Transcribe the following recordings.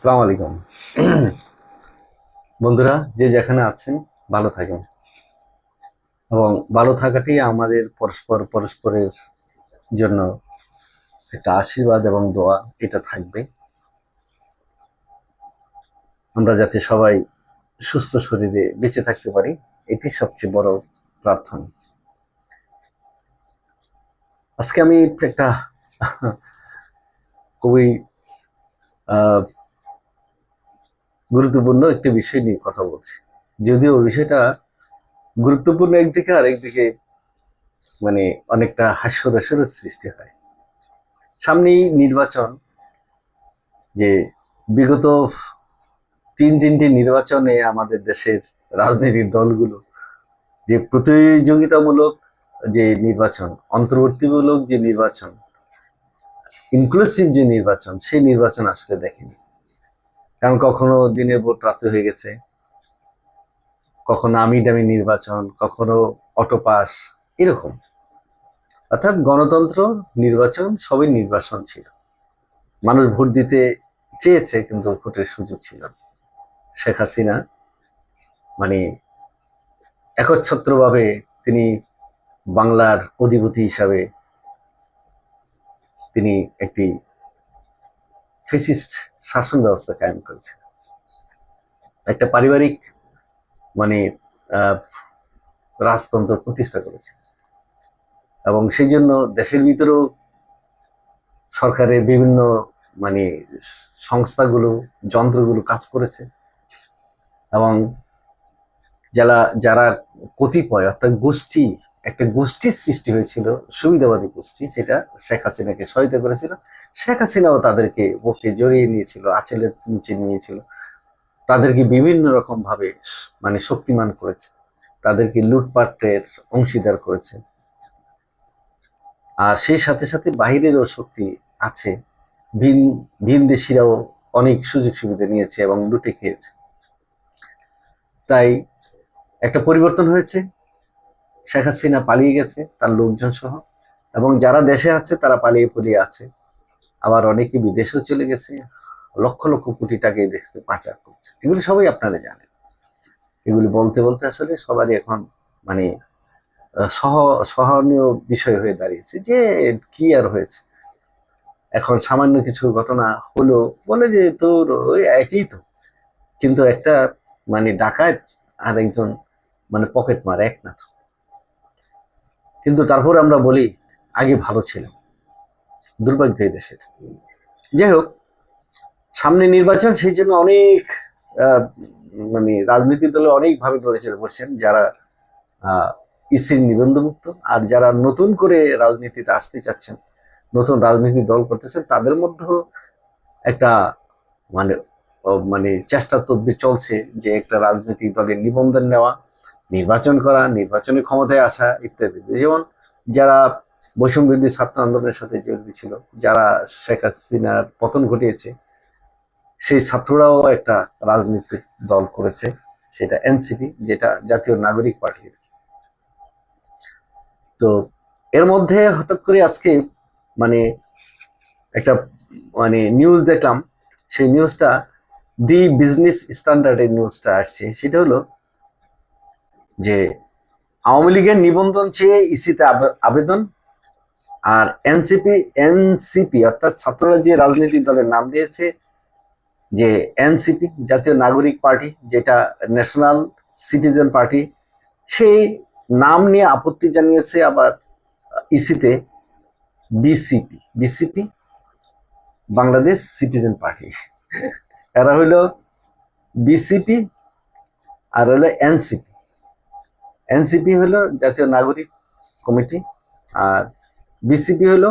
সালাম আলাইকুম। বন্ধুরা, যে যেখানে আছেন, ভালো থাকেন। এবং ভালো থাকাটি আমাদের পরস্পর পরস্পরের জন্য একটা আশীর্বাদ এবং দোয়া, এটা থাকবে। আমরা যাতে সবাই সুস্থ শরীরে বেঁচে থাকতে পারি, এটি সবচেয়ে বড় প্রার্থনা। আজকে আমি একটা খুবই গুরুত্বপূর্ণ একটি বিষয় নিয়ে কথা বলছি। যদিও বিষয়টা গুরুত্বপূর্ণ একদিকে আর একদিকে মানে অনেকটা হাস্যরসেরও সৃষ্টি হয়। সামনেই নির্বাচন, যে বিগত তিন তিনটি নির্বাচনে আমাদের দেশের রাজনৈতিক দলগুলো যে প্রতিযোগিতামূলক যে নির্বাচন, অন্তর্বর্তীমূলক যে নির্বাচন ইনক্লুসিভ যে নির্বাচন, সেই নির্বাচন আসলে দেখেনি। কারণ কখনো দিনের ভোট রাতে হয়ে গেছে। কখনো আমি ডামি নির্বাচন, কখনো অটো পাস এরকম। অর্থাৎ গণতন্ত্র, নির্বাচন, সবই নির্বাচন ছিল। মানুষ ভোট দিতে চেয়েছে, কিন্তু ভোটের সুযোগ ছিল শেখ হাসিনা মানে একচ্ছত্রভাবে তিনি বাংলার অধিপতি হিসাবে তিনি একটি ফেসিস্ট শাসন ব্যবস্থা কায়েম করেছে। একটা পারিবারিক মানে রাজতন্ত্র প্রতিষ্ঠা করেছে। এবং সেই জন্য দেশের ভিতরেও সরকারের বিভিন্ন মানে সংস্থাগুলো, যন্ত্রগুলো কাজ করেছে। এবং যারা যারা কতিপয়, অর্থাৎ গোষ্ঠী, একটা গোষ্ঠীর সৃষ্টি হয়েছিল, সুবিধাবাদী গোষ্ঠী, সেটা শেখ হাসিনাকে সহায়তা করেছিল। শেখ হাসিনাও তাদেরকে বুকে জড়িয়ে নিয়েছিল, আঁচলের নিচে নিয়েছিল। তাদেরকে বিভিন্ন রকম ভাবে মানে শক্তিমান করেছে। তাদেরকে লুটপাটের অংশীদার করেছে। আর সেই সাথে সাথে বাহিরেরও শক্তি আছে। ভিন ভিন দেশিরাও অনেক সুযোগ সুবিধা নিয়েছে এবং লুটে খেয়েছে। তাই একটা পরিবর্তন হয়েছে। শেখ হাসিনা পালিয়ে গেছে তার লোকজন সহ এবং যারা দেশে আছে তারা পালিয়ে পড়িয়ে আছে। আবার অনেকে বিদেশেও চলে গেছে, লক্ষ লক্ষ কোটি টাকা এই পাচার করছে। এগুলি সবাই আপনারা জানেন। এগুলি বলতে বলতে আসলে সবারই এখন মানে সহ, সহনীয় বিষয় হয়ে দাঁড়িয়েছে যে কি আর হয়েছে। এখন সামান্য কিছু ঘটনা হলো, বলে যে তোর ওই একই তো। কিন্তু একটা মানে ডাকাত আর একজন মানে পকেট মার এক না কিন্তু তারপর আমরা বলি, আগে ভালো ছিল দুর্ভাগ্য এই দেশের। যাই হোক, সামনে নির্বাচন, সেই জন্য অনেক মানে রাজনৈতিক দলে অনেকভাবে নড়েচড়ে পড়ছেন যারা ইসির নিবন্ধভুক্ত আর যারা নতুন করে রাজনীতিতে আসতে চাচ্ছেন, নতুন রাজনীতি দল করতেছেন, তাদের মধ্যেও একটা মানে মানে চেষ্টা তদবির চলছে যে একটা রাজনৈতিক দলের নিবন্ধন নেওয়া, নির্বাচন করা নির্বাচনে ক্ষমতায় আসা ইত্যাদি। যেমন যারা বৈষম্য বিরোধী ছাত্র আন্দোলনের সাথে জড়িত ছিল, যারা শেখ হাসিনার পতন ঘটিয়েছে, সেই ছাত্ররাও একটা রাজনৈতিক দল করেছে, সেটা এনসিপি, যেটা জাতীয় নাগরিক পার্টি। তো এর মধ্যে হঠাৎ করে আজকে মানে একটা মানে নিউজ দেখলাম, সেই নিউজটা দি বিজনেস স্ট্যান্ডার্ডের নিউজটা আসছে, সেটা হলো যে আওয়ামী লীগের নিবন্ধন চেয়ে ইসিতে আবে- আবেদন আর এনসিপি এনসিপি অর্থাৎ ছাত্ররা যে রাজনৈতিক দলের নাম দিয়েছে, যে এনসিপি জাতীয় নাগরিক পার্টি, যেটা ন্যাশনাল সিটিজেন পার্টি সেই নাম নিয়ে আপত্তি জানিয়েছে আবার ইসিতে BCP BCP Bangladesh citizen party এরা হইল বিসিপি আর হলো এনসিপি এনসিপি হলো জাতীয় নাগরিক কমিটি আর বিসিপি হলো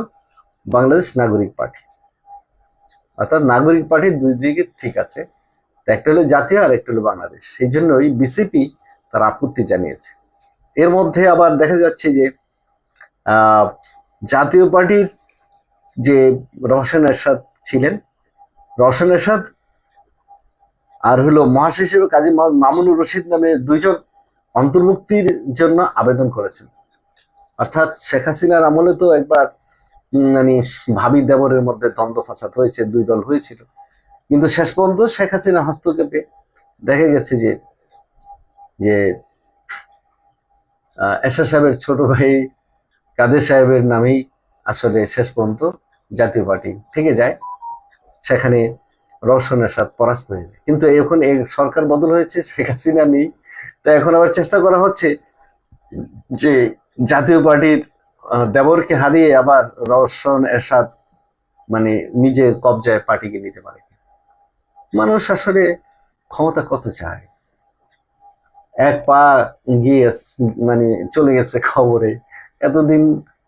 বাংলাদেশ নাগরিক পার্টি। অর্থাৎ নাগরিক পার্টির দুই দিকে ঠিক আছে একটা হলো জাতীয় আর একটা হলো বাংলাদেশ। সেই জন্যই বিসিপি তার আপত্তি জানিয়েছে। এর মধ্যে আবার দেখা যাচ্ছে যে জাতীয় পার্টির যে রওশন এরশাদ ছিলেন, রওশন এরশাদ আর হলো মহাসচিব হিসেবে কাজী মামুনুর রশিদ নামে দুইজন অন্তর্ভুক্তির জন্য আবেদন করেছেন। অর্থাৎ শেখ হাসিনার আমলে তো একবার মানে ভাবি দেবরের মধ্যে দ্বন্দ্ব ফাসাদ হয়েছে, দুই দল হয়েছিল। কিন্তু শেষ পর্যন্ত শেখ হাসিনা হস্তক্ষেপে দেখা গেছে যে যে এরশাদ সাহেবের ছোট ভাই কাদের সাহেবের নামেই আসলে শেষ পর্যন্ত জাতীয় পার্টি থেকে যায়। সেখানে রওশন এরশাদ পরাস্ত হয়ে যায়। কিন্তু এখন এই সরকার বদল হয়েছে, শেখ হাসিনা নেই। তো এখন আবার চেষ্টা করা হচ্ছে যে জাতীয় পার্টির দেবরকে হারিয়ে আবার রওশন, এরশাদ মানে নিজের কবজায় পার্টিকে নিতে পারে। মানুষ আসলে ক্ষমতা কত চায়? এক পা গিয়ে মানে চলে গেছে খবরে। এতদিন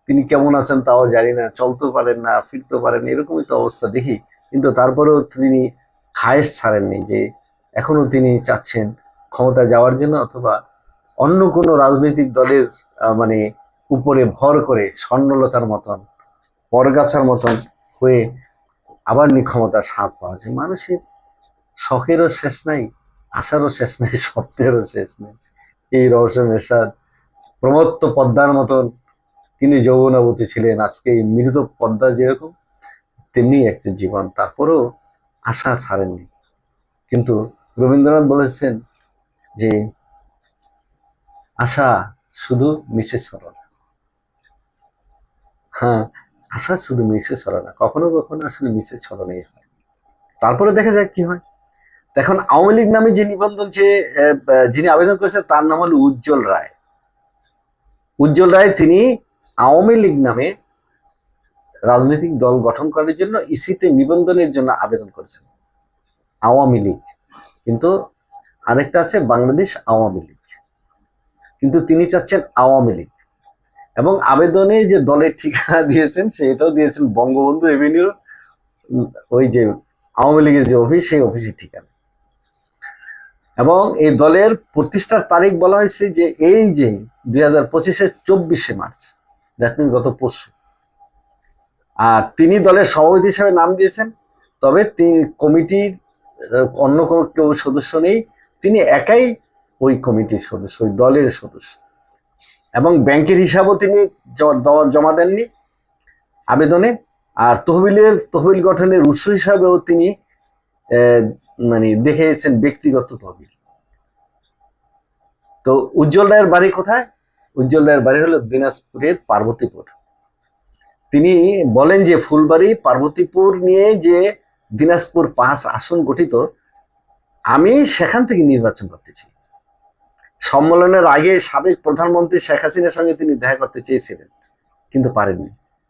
তিনি কেমন আছেন তাও জানি না চলতে পারেন না ফিরতে পারেন এরকমই তো অবস্থা দেখি। কিন্তু তারপরেও তিনি খায়েশ ছাড়েননি যে এখনও তিনি চাচ্ছেন ক্ষমতা যাওয়ার জন্য অথবা অন্য কোনো রাজনৈতিক দলের মানে উপরে ভর করে স্বর্ণলতার মতন, পরগাছার মতন হয়ে আবার নি ক্ষমতার স্বাদ পাওয়া যায়। মানুষের শখেরও শেষ নাই, আশারও শেষ নাই, স্বপ্নেরও শেষ নেই। এই রহস্য মেশাদ প্রমত্ত পদ্মার মতন তিনি যৌবনাবতী ছিলেন। আজকে এই মৃত পদ্মা যেরকম, তেমনি একটা জীবন। তারপরেও আশা ছাড়েননি। কিন্তু রবীন্দ্রনাথ বলেছেন যে আশা শুধু মিশে না। হ্যাঁ আশা শুধু মিশে না, কখনো কখনো আসলে মিশে ছড়ানোই হয়। তারপরে দেখা যাক কি হয়। এখন আওয়ামী লীগ নামে যে নিবন্ধন যে যিনি আবেদন করেছেন, তার নাম হল উজ্জ্বল রায়। উজ্জ্বল রায় তিনি আওয়ামী লীগ নামে রাজনৈতিক দল গঠন করার জন্য ইসিতে নিবন্ধনের জন্য আবেদন করেছেন। আওয়ামী লীগ। কিন্তু আরেকটা আছে বাংলাদেশ আওয়ামী লীগ। কিন্তু তিনি চাচ্ছেন আওয়ামী লীগ। এবং আবেদনে যে দলের ঠিকানা দিয়েছেন, সেটাও দিয়েছেন বঙ্গবন্ধু এভিনিউ ওই যে আওয়ামী লীগের যে অফিস, সেই অফিসের ঠিকানা। এবং এই দলের প্রতিষ্ঠার তারিখ বলা হয়েছে যে এই যে দুই হাজার পঁচিশের চব্বিশে মার্চ, দ্যাট গত পরশু। আর তিনি দলের সভাপতি হিসাবে নাম দিয়েছেন, তবে তিনি কমিটির, অন্য কোনো কেউ সদস্য নেই। তিনি একাই ওই কমিটির সদস্য, ওই দলের সদস্য। এবং ব্যাংকের হিসাবও তিনি জমা দেননি আবেদনে। আর তহবিলের, তহবিল গঠনের উৎস হিসাবেও তিনি মানে দেখেছেন ব্যক্তিগত তহবিল। তো উজ্জ্বল রায়ের বাড়ি কোথায়? উজ্জ্বল রায়ের বাড়ি হলো দিনাজপুরের পার্বতীপুর। তিনি বলেন যে ফুলবাড়ি, পার্বতীপুর নিয়ে যে দিনাজপুর পাঁচ আসন গঠিত, আমি সেখান থেকে নির্বাচন করতে চাই সম্মেলনের আগে সাবেক প্রধানমন্ত্রী শেখ হাসিনার সঙ্গে তিনি দেখা করতে চেয়েছিলেন কিন্তু পারেননি।